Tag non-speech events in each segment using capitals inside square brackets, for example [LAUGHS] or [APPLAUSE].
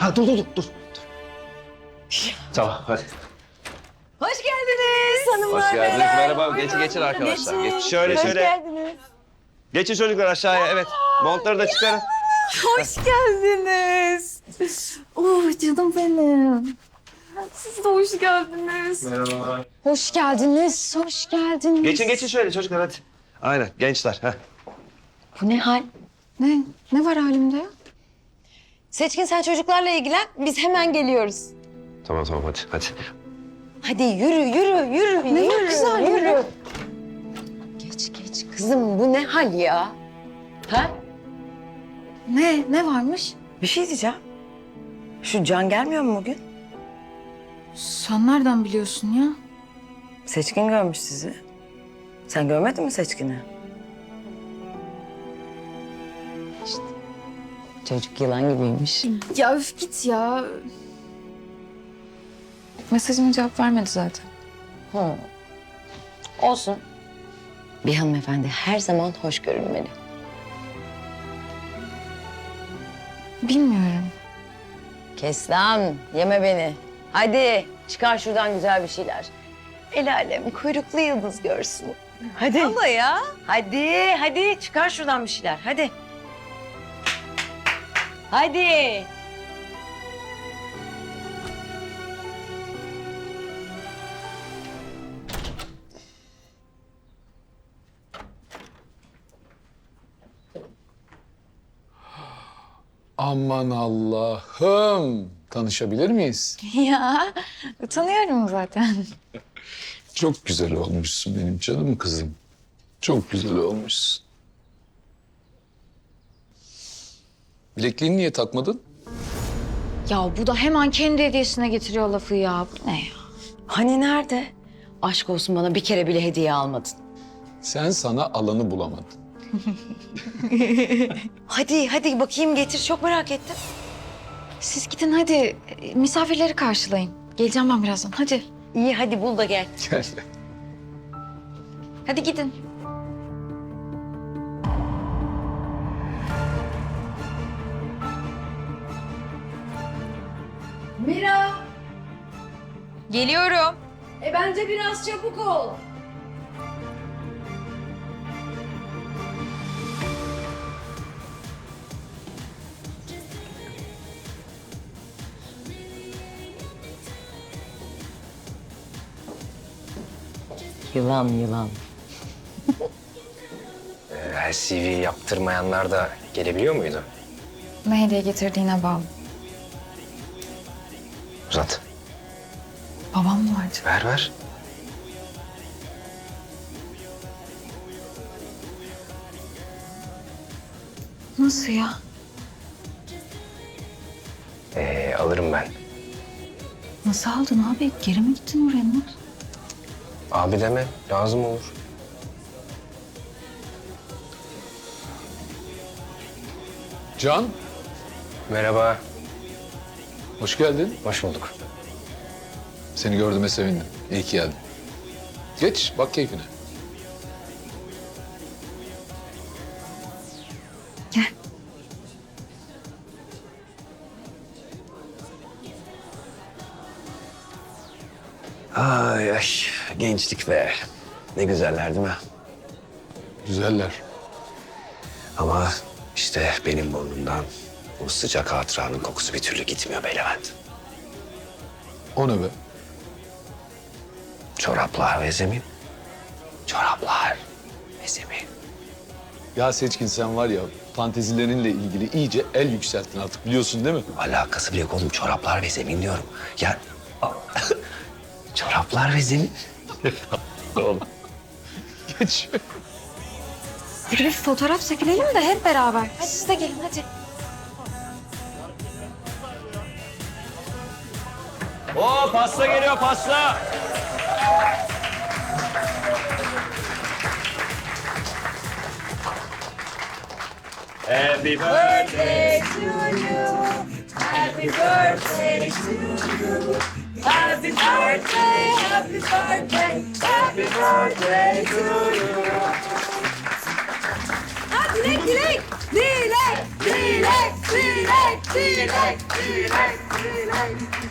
Ha dur dur dur. dur. Tamam hadi. Hoş geldiniz hanımlar. Hoş geldiniz. Merhaba. Buyurun, Geçin geçin arkadaşlar. geçin. Geç. Şöyle Hoş şöyle. geldiniz. Geçin çocuklar aşağıya. Evet. Montları da çıkarın. Hoş geldiniz. Oh canım benim. Siz de hoş geldiniz. Merhaba. Hoş geldiniz, hoş geldiniz. Geçin geçin şöyle çocuklar hadi. Aynen gençler. Ha. Bu ne hal? Ne? Ne var halimde ya? Seçkin sen çocuklarla ilgilen, biz hemen geliyoruz. Tamam tamam hadi hadi. Hadi yürü, yürü, yürü. Ne yürü, güzel, yürü. Geç, geç kızım. Bu ne hal ya? Ha? Ne? Ne varmış? Bir şey diyeceğim. Şu Can gelmiyor mu bugün? Sen nereden biliyorsun ya? Seçkin görmüş sizi. Sen görmedin mi Seçkin'i? Çocuk yılan gibiymiş. Ya öf git ya. Mesajıma cevap vermedi zaten. Hı. Olsun. Bir hanımefendi her zaman hoş görünmeli. Bilmiyorum. Kes lan, yeme beni. Hadi çıkar şuradan güzel bir şeyler. El alem kuyruklu yıldız görsün. Hadi. Ama ya. Hadi, hadi çıkar şuradan bir şeyler. Hadi. Hadi. Aman Allah'ım. Tanışabilir miyiz? [LAUGHS] Ya tanıyorum zaten. Çok güzel olmuşsun benim canım kızım. Çok güzel olmuşsun. Bilekliğini niye takmadın? Ya bu da hemen kendi hediyesine getiriyor lafı ya. Bu ne ya? Hani nerede? Aşk olsun bana bir kere bile hediye almadın. Sen sana alanı bulamadın. [LAUGHS] Hadi, hadi bakayım getir. Çok merak ettim. Siz gidin hadi misafirleri karşılayın. Geleceğim ben birazdan hadi. İyi hadi bul da gel. Gel. Hadi gidin. Geliyorum. e bence biraz çabuk ol. Yılan yılan. [LAUGHS] Her CV yaptırmayanlar da gelebiliyor muydu? Ne hediye getirdiğine bağlı. Mı vardı? Ver ver. Nasıl ya? Ee, alırım ben. Nasıl aldın abi? Geri mi gittin oraya? Oldu? Abi deme. Lazım olur. Can, Merhaba. hoş geldin. Hoş bulduk. Seni gördüğüme sevindim. İyi ki geldin. Geç, bak keyfine. Gel. Ay ay. Gençlik be. Ne güzeller değil mi? Güzeller. Ama işte benim burnumdan bu sıcak hatıranın kokusu bir türlü gitmiyor be Levent. O ne be? Çoraplar ve zemin. Çoraplar ve zemin. Ya Seçkin sen var ya fantezilerinle ilgili iyice el yükselttin artık biliyorsun değil mi? Alakası bile yok oğlum. Çoraplar ve zemin diyorum. Ya... [LAUGHS] Çoraplar ve zemin. [LAUGHS] Geç. Hadi bir fotoğraf çekilelim de hep beraber. Hadi siz de gelin hadi. Oo pasta geliyor pasta. Happy birthday to you. Happy birthday to you. Happy birthday, happy birthday, happy birthday to you. Hadi dilek dilek. Dilek, dilek, dilek, dilek, dilek, dilek, dilek.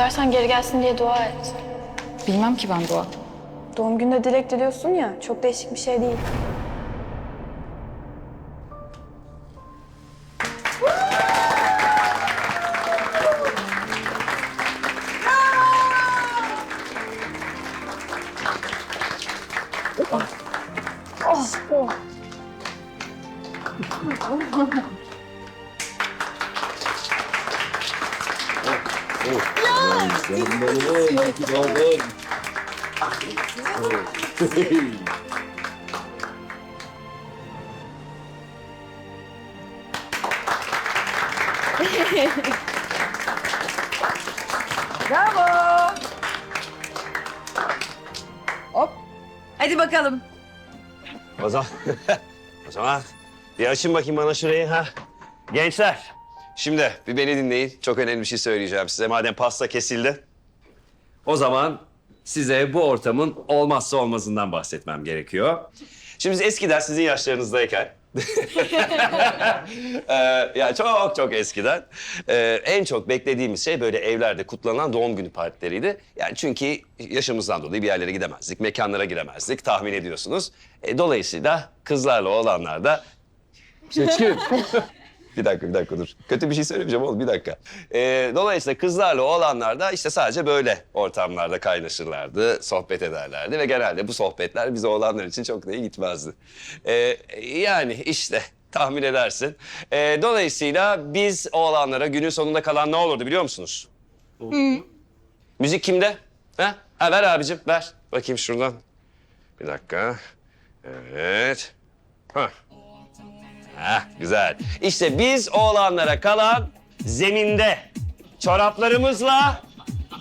İstersen geri gelsin diye dua et. Bilmem ki ben Doğa. Doğum gününde dilek diliyorsun ya, çok değişik bir şey değil. Hadi bakalım. O zaman, [LAUGHS] o zaman bir açın bakayım bana şurayı ha. Gençler, şimdi bir beni dinleyin. Çok önemli bir şey söyleyeceğim size. Madem pasta kesildi. O zaman size bu ortamın olmazsa olmazından bahsetmem gerekiyor. Şimdi biz eskiden sizin yaşlarınızdayken... Ee, ya çok çok eskiden ee, en çok beklediğimiz şey böyle evlerde kutlanan doğum günü partileriydi. Yani çünkü yaşımızdan dolayı bir yerlere gidemezdik, mekanlara giremezdik tahmin ediyorsunuz. E, dolayısıyla kızlarla oğlanlar da Seçkin. Bir dakika, bir dakika dur. Kötü bir şey söylemeyeceğim oğlum, bir dakika. Ee, dolayısıyla kızlarla oğlanlar da işte sadece böyle ortamlarda kaynaşırlardı, sohbet ederlerdi. Ve genelde bu sohbetler biz oğlanlar için çok da iyi gitmezdi. Ee, yani işte tahmin edersin. Ee, dolayısıyla biz oğlanlara günün sonunda kalan ne olurdu biliyor musunuz? Müzik kimde? Ha? ha ver abicim, ver. Bakayım şuradan. Bir dakika. Evet. Hah. Heh, güzel. İşte biz oğlanlara kalan zeminde çoraplarımızla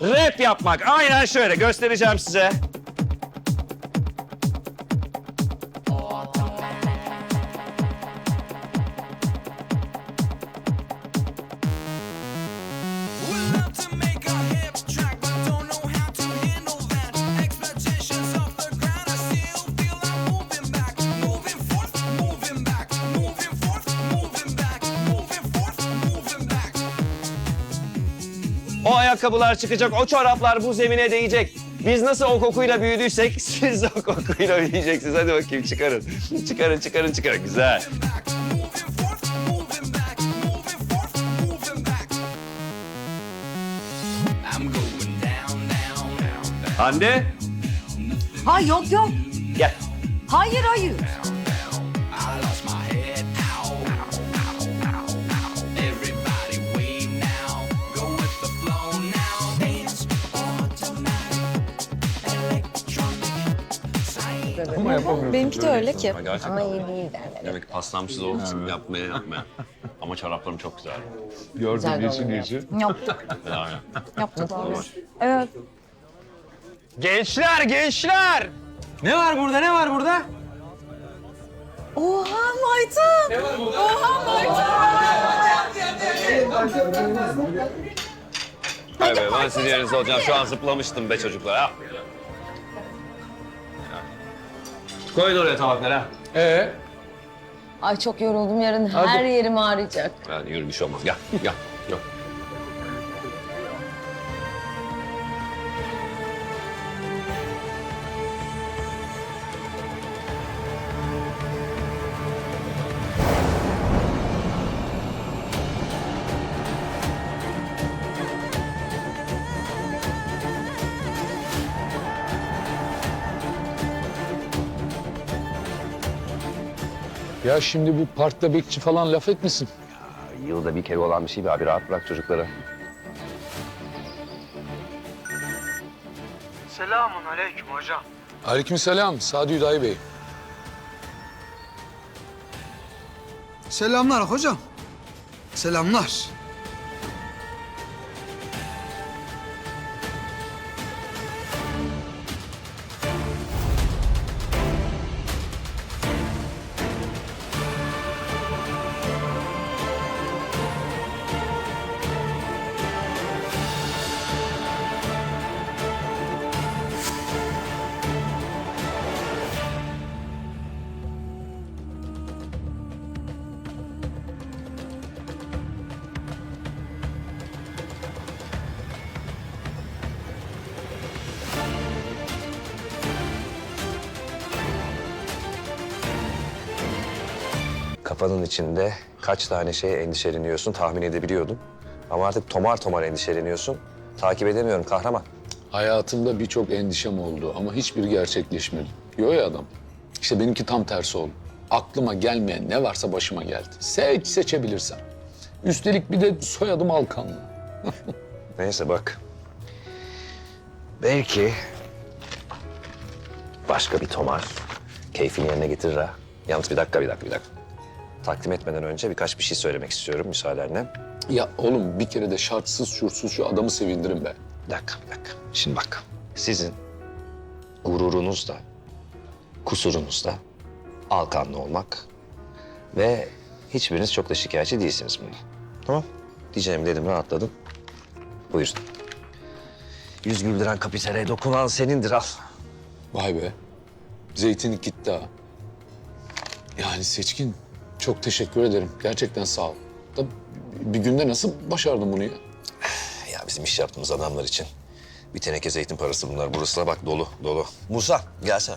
rap yapmak. Aynen şöyle göstereceğim size. Ayakkabılar çıkacak, o çoraplar bu zemine değecek. Biz nasıl o kokuyla büyüdüysek [LAUGHS] siz de o kokuyla büyüyeceksiniz. Hadi bakayım çıkarın. çıkarın, çıkarın, çıkarın. Güzel. Hande, Ha yok yok. gel. Hayır hayır. Ama yapamıyorum. Benimki de öyle ki. Ama iyi değil Demek ki paslanmışız için yapmaya yapmaya. Ama çoraplarım çok güzel. Gördüm yeşil yeşil. Yaptık. Yani. Yaptık. Evet. Gençler, gençler! Ne var burada, ne var burada? Oha Maytın. Evet, ben sizin yerinizde olacağım. Şu an zıplamıştım be çocuklar. Ha. Koyun oraya tabakları. ha. Ee, Ay çok yoruldum. Yarın her yerim ağrıyacak. Yani yürü bir şey olmaz. Gel, gel. Ya şimdi bu parkta bekçi falan laf etmesin. Yılda bir kere olan bir şey be abi. Rahat bırak çocukları. Selamun aleyküm hocam. Aleykümselam Sadi Hüdayi Bey. Selamlar hocam. Selamlar. Kafanın içinde kaç tane şeye endişeleniyorsun tahmin edebiliyordum. Ama artık tomar tomar endişeleniyorsun. Takip edemiyorum kahraman. Hayatımda birçok endişem oldu ama hiçbiri gerçekleşmedi. Diyor ya adam. İşte benimki tam tersi oldu. Aklıma gelmeyen ne varsa başıma geldi. Seç seçebilirsem. Üstelik bir de soyadım Alkanlı. [LAUGHS] Neyse bak. Belki başka bir tomar keyfini yerine getirir ha. Yalnız bir dakika, bir dakika, bir dakika. Takdim etmeden önce birkaç bir şey söylemek istiyorum müsaadenle. Ya oğlum bir kere de şartsız şurtsuz şu adamı sevindirin be. Bir dakika, bir dakika. Şimdi bak. Sizin gururunuzda, kusurunuzda alkanlı olmak ve hiçbiriniz çok da şikayetçi değilsiniz bundan. Tamam. Diyeceğimi dedim, rahatladım. Buyurun. Yüz güldüren kapitale dokunan senindir al. Vay be. Zeytinlik gitti ha. Yani Seçkin çok teşekkür ederim. Gerçekten sağ ol. Da bir günde nasıl başardın bunu ya? Ya bizim iş yaptığımız adamlar için bir teneke zeytin parası bunlar. Burası da bak dolu, dolu. Musa gelsene.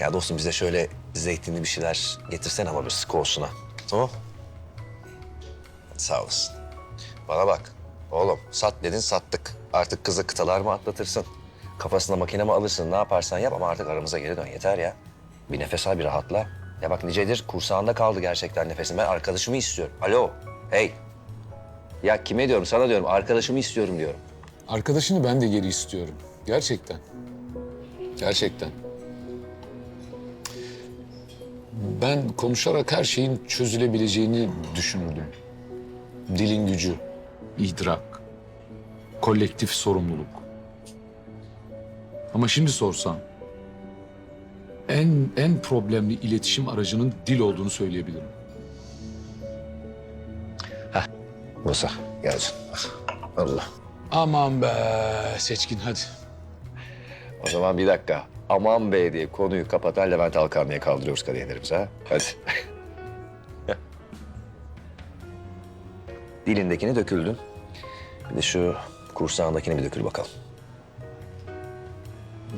Ya dostum bize şöyle zeytinli bir şeyler getirsene ama bir sıkı olsun ha. Tamam Sağ olasın. Bana bak. Oğlum sat dedin sattık. Artık kızı kıtalar mı atlatırsın? Kafasına makine mi alırsın? Ne yaparsan yap ama artık aramıza geri dön. Yeter ya. Bir nefes al, bir rahatla. Ya bak nicedir kursağında kaldı gerçekten nefesim. Ben arkadaşımı istiyorum. Alo. Hey. Ya kime diyorum? Sana diyorum. Arkadaşımı istiyorum diyorum. Arkadaşını ben de geri istiyorum. Gerçekten. Gerçekten. Ben konuşarak her şeyin çözülebileceğini düşünürdüm. Dilin gücü, idrak, kolektif sorumluluk. Ama şimdi sorsan en en problemli iletişim aracının dil olduğunu söyleyebilirim. Musa gel canım. Allah. Aman be seçkin hadi. O zaman bir dakika. Aman bey diye konuyu kapatan Levent Alkanlı'ya kaldırıyoruz kadehlerimizi ha. Hadi. [LAUGHS] Dilindekini döküldün. Bir de şu kursağındakini bir dökül bakalım.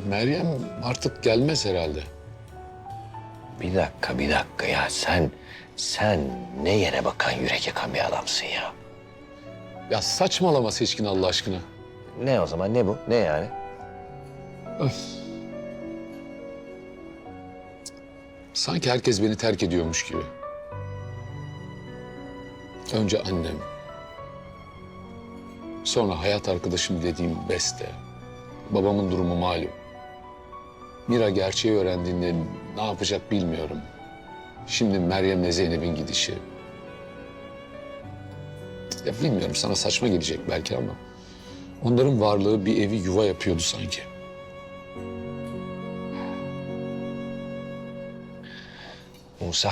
Meryem artık gelmez herhalde. Bir dakika, bir dakika ya. Sen, sen ne yere bakan, yürek yakan bir adamsın ya. Ya saçmalama seçkin Allah aşkına. Ne o zaman, ne bu? Ne yani? Sanki herkes beni terk ediyormuş gibi. Önce annem. Sonra hayat arkadaşım dediğim Beste. Babamın durumu malum. Mira gerçeği öğrendiğinde ne yapacak bilmiyorum. Şimdi Meryem'le Zeynep'in gidişi. Ya bilmiyorum sana saçma gelecek belki ama... ...onların varlığı bir evi yuva yapıyordu sanki. Musa.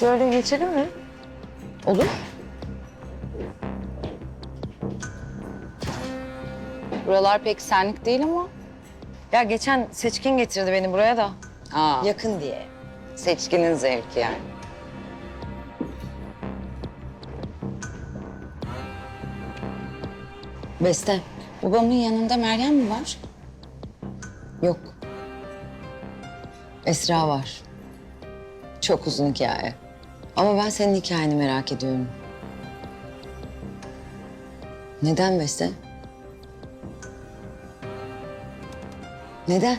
Şöyle geçelim mi? Olur. Buralar pek senlik değil ama. Ya geçen seçkin getirdi beni buraya da. Aa. Yakın diye. Seçkinin zevki yani. Beste. Babamın yanında Meryem mi var? Yok. Esra var. Çok uzun hikaye. Ama ben senin hikayeni merak ediyorum. Neden Beste? Neden?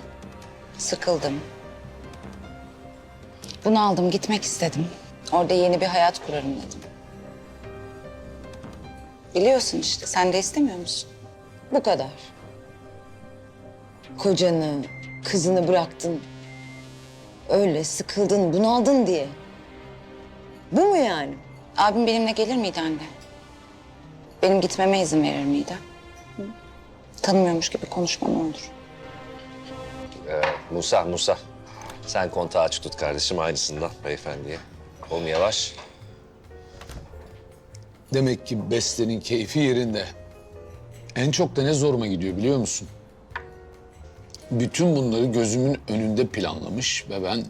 Sıkıldım. Bunu aldım, gitmek istedim. Orada yeni bir hayat kurarım dedim. Biliyorsun işte, sen de istemiyor musun? Bu kadar. Kocanı, kızını bıraktın. Öyle sıkıldın, bunaldın diye. Bu mu yani? Abim benimle gelir miydi anne? Benim gitmeme izin verir miydi? Hı? Tanımıyormuş gibi konuşma ne olur. Musa, Musa. Sen kontağı aç tut kardeşim aynısından beyefendiye. Oğlum yavaş. Demek ki Beste'nin keyfi yerinde. En çok da ne zoruma gidiyor biliyor musun? Bütün bunları gözümün önünde planlamış ve ben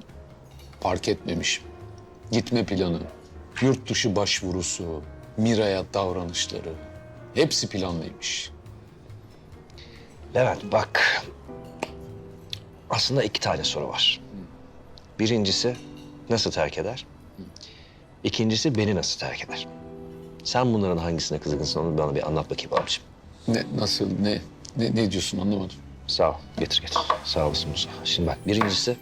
fark etmemişim. Gitme planı, yurt dışı başvurusu, Mira'ya davranışları hepsi planlıymış. Levent bak. Aslında iki tane soru var. Birincisi nasıl terk eder? İkincisi beni nasıl terk eder? Sen bunların hangisine kızgınsın onu bana bir anlat bakayım abiciğim. Ne, nasıl, ne, ne, ne diyorsun anlamadım. Sağ ol. Getir getir. Sağ olasın Musa. Şimdi bak birincisi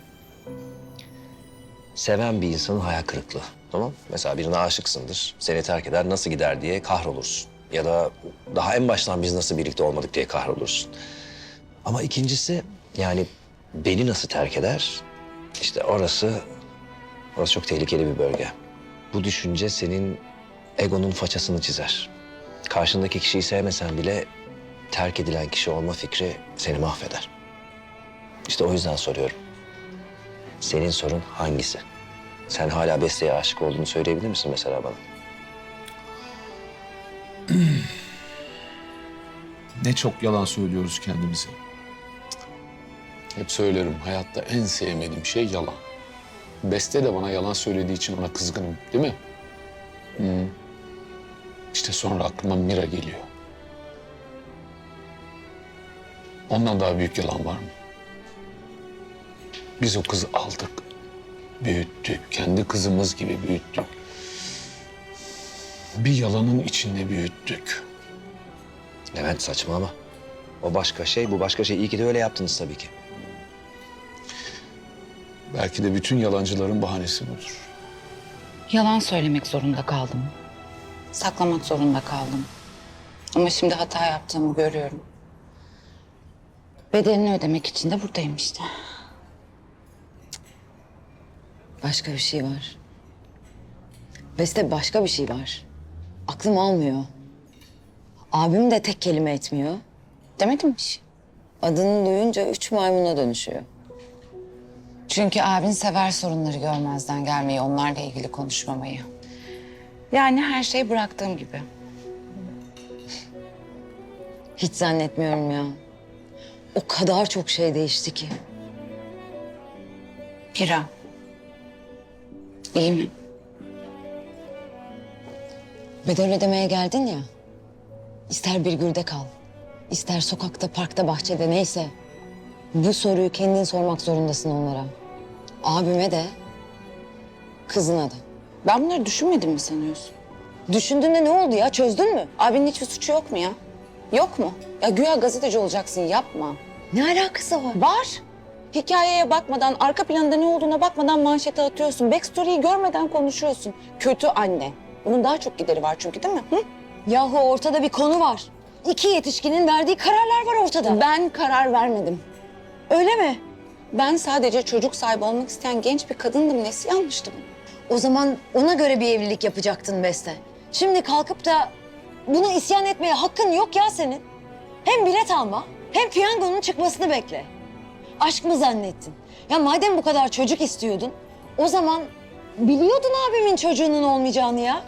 seven bir insanın hayal kırıklığı. Tamam Mesela birine aşıksındır. Seni terk eder nasıl gider diye kahrolursun. Ya da daha en baştan biz nasıl birlikte olmadık diye kahrolursun. Ama ikincisi yani beni nasıl terk eder? İşte orası, orası çok tehlikeli bir bölge. Bu düşünce senin egonun façasını çizer. Karşındaki kişiyi sevmesen bile terk edilen kişi olma fikri seni mahveder. İşte o yüzden soruyorum. Senin sorun hangisi? Sen hala Beste'ye aşık olduğunu söyleyebilir misin mesela bana? [CLEARS THROAT] Ne çok yalan söylüyoruz kendimize. Hep söylerim hayatta en sevmediğim şey yalan. Beste de bana yalan söylediği için ona kızgınım değil mi? Hı. İşte sonra aklıma Mira geliyor. Ondan daha büyük yalan var mı? Biz o kızı aldık, büyüttük, kendi kızımız gibi büyüttük. Bir yalanın içinde büyüttük. Levent saçmalama. O başka şey, bu başka şey. İyi ki de öyle yaptınız tabii ki. Belki de bütün yalancıların bahanesi budur. Yalan söylemek zorunda kaldım. Saklamak zorunda kaldım. Ama şimdi hata yaptığımı görüyorum. Bedelini ödemek için de buradayım işte. Başka bir şey var. Beste başka bir şey var. Aklım almıyor. Abim de tek kelime etmiyor. Demedim mi? Adını duyunca üç maymuna dönüşüyor. Çünkü abin sever sorunları görmezden gelmeyi, onlarla ilgili konuşmamayı. Yani her şey bıraktığım gibi. Hiç zannetmiyorum ya. O kadar çok şey değişti ki. Hira. İyi mi? Bedel ödemeye geldin ya. İster bir gürde kal, ister sokakta, parkta, bahçede neyse. Bu soruyu kendin sormak zorundasın onlara. Abime de, kızına da. Ben bunları düşünmedim mi sanıyorsun? Düşündüğünde ne oldu ya? Çözdün mü? Abinin hiçbir suçu yok mu ya? Yok mu? Ya güya gazeteci olacaksın yapma. Ne alakası var? Var. Hikayeye bakmadan, arka planda ne olduğuna bakmadan manşete atıyorsun. Backstory'yi görmeden konuşuyorsun. Kötü anne. Bunun daha çok gideri var çünkü değil mi? Hı? Yahu ortada bir konu var. İki yetişkinin verdiği kararlar var ortada. Ben karar vermedim. Öyle mi? Ben sadece çocuk sahibi olmak isteyen genç bir kadındım. Nesi yanlıştı bunun? O zaman ona göre bir evlilik yapacaktın Beste. Şimdi kalkıp da buna isyan etmeye hakkın yok ya senin. Hem bilet alma hem piyangonun çıkmasını bekle. Aşk mı zannettin? Ya madem bu kadar çocuk istiyordun o zaman biliyordun abimin çocuğunun olmayacağını ya.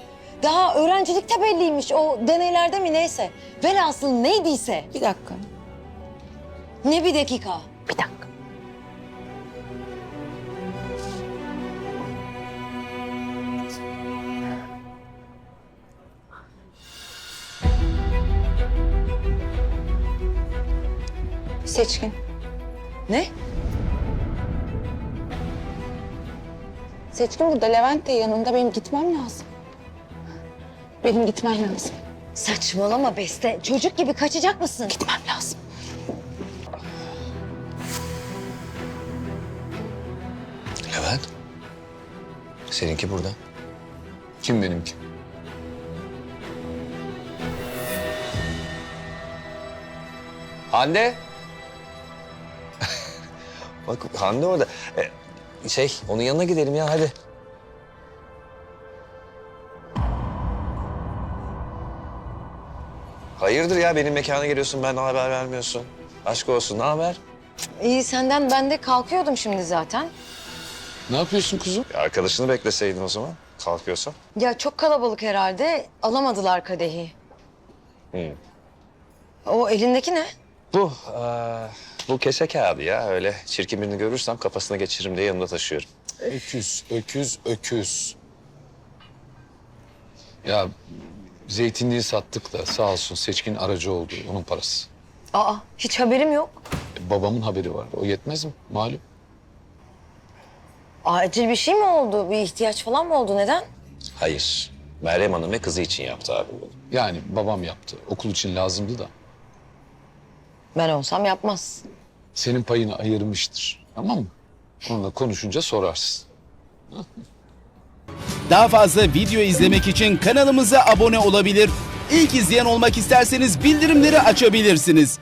Daha öğrencilikte belliymiş o deneylerde mi neyse. Velhasıl neydiyse. Bir dakika. Ne bir dakika. Bir dakika. Seçkin. Ne? Seçkin burada. Levent de yanında. Benim gitmem lazım. Benim gitmem lazım. Saçmalama Beste. Çocuk gibi kaçacak mısın? Gitmem lazım. Seninki burada. Kim benimki? Hande. [LAUGHS] Bak Hande orada. Ee, şey onun yanına gidelim ya hadi. Hayırdır ya benim mekana geliyorsun benden haber vermiyorsun. Aşk olsun ne haber? İyi senden ben de kalkıyordum şimdi zaten. Ne yapıyorsun kuzum? Ya arkadaşını bekleseydin o zaman kalkıyorsan. Ya çok kalabalık herhalde. Alamadılar kadehi. Hı. O elindeki ne? Bu, eee, bu kese kağıdı ya öyle çirkin birini görürsem kafasına geçiririm diye yanımda taşıyorum. Öküz, öküz, öküz. Ya zeytinliği sattık da sağ olsun seçkin aracı oldu onun parası. Aa hiç haberim yok. E, babamın haberi var. O yetmez mi? Malum. Acil bir şey mi oldu? Bir ihtiyaç falan mı oldu? Neden? Hayır. Meryem Hanım ve kızı için yaptı abim bunu. Yani babam yaptı. Okul için lazımdı da. Ben olsam yapmaz. Senin payını ayırmıştır. Tamam mı? Onunla konuşunca sorarsın. Daha fazla video izlemek için kanalımıza abone olabilir. İlk izleyen olmak isterseniz bildirimleri açabilirsiniz.